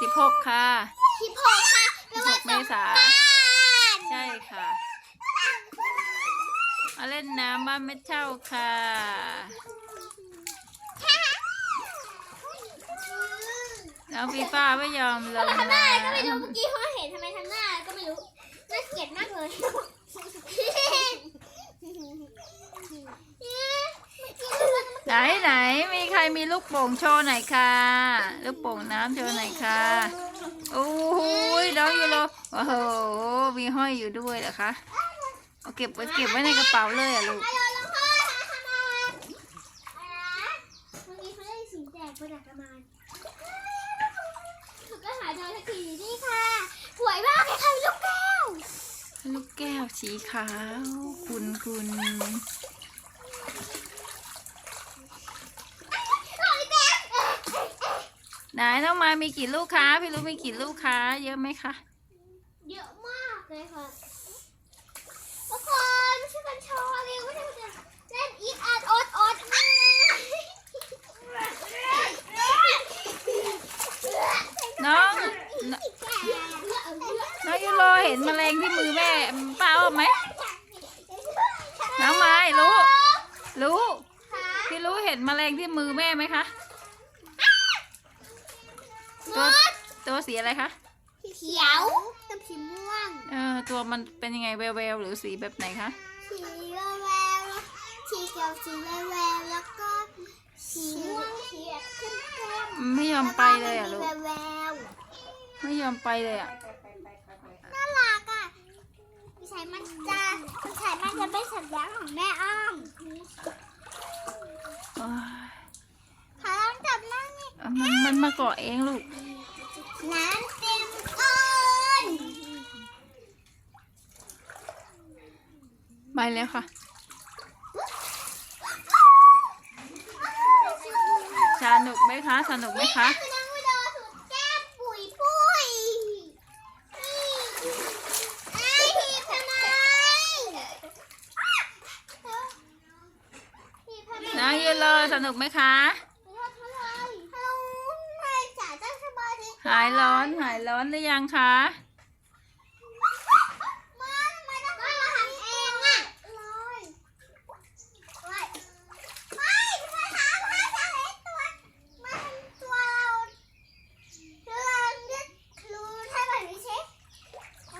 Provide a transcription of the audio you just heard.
สิบหกค่ะสิบหกค่ะสิบหกเมษาใช่ค่ะ มาเล่นน้ำบ้านแม่เช่าค่ะน้องฟีฟ้าไม่ยอมเลยทำหน้าก็ไม่รู้เมื่อกี้เขาเห็นทำไมทำหน้าก็ไม่รู้น่าเกลียดมากเลยไหนไหนมี รมีลูกโป่งโชว์หน่อยค่ะ ลูกโป่งน้ำโชว์หน่อยค่ะโอ้โหน้องยูโรโอ้โหมีห้อยอยู่ด้วยเหรอคะเอาเก็บไว้เก็บไว้ในกระเป๋าเลยอะลูกฮัลโหลลงพ่อทำอะไรเมื่อกี้เขาได้สีแดงประดับประมาณถูกก็หาเจสักทีนี่ค่ะสวยมากเลยลูกแก้วลูกแก้วสีขาว คุณคุณ สวยแก้ว ไหนน้องมามีกี่ลูกค้าพี่รู้มีกี่ลูกค้าเยอะไหมคะเยอะมากเลยค่ะทุกคนไม่ใช่กันโชว์เร็วไม่ใช่กันเล่นอีทอาร์ตอดอดน้องน้องยูโรเห็นแมลงที่มือแม่ป้าเอาไหมน้องไม้รู้รู้พี่รู้เห็นแมลงที่มือแม่ไหมคะ ตัวตัวสีอะไรคะ เขียวน้ำสีม่วง เออตัวมันเป็นยังไงแววแววๆหรือสีแบบไหนคะ สีแววแววสีเขียวสีแววแววแล้วก็สีม่วงสีแบบเข้มเข้มไม่ยอมไปเลยอะลูกแววแววไม่ยอมไปเลยอะน่ารักอะพี่ชายมันจะพี่ชายมันจะเป็นสัญลักษณ์ของแม่อ้อม โอ๊ย ขอลองจับหน้านี่ เอามันมันมาเกาะเองลูก น้ำเต็มก้นไปแล้วค่ะ สนุกไหมคะ สนุกไหมคะ คือน้องวิโดสุดแก้มปุ๋ยปุ้ยไอ้ทีบทำไมทีบทำไม น้องยูโรสนุกไหมคะ ไม่จ๋าตั้งสมาธิ หายร้อนหายร้อนหรือยังคะ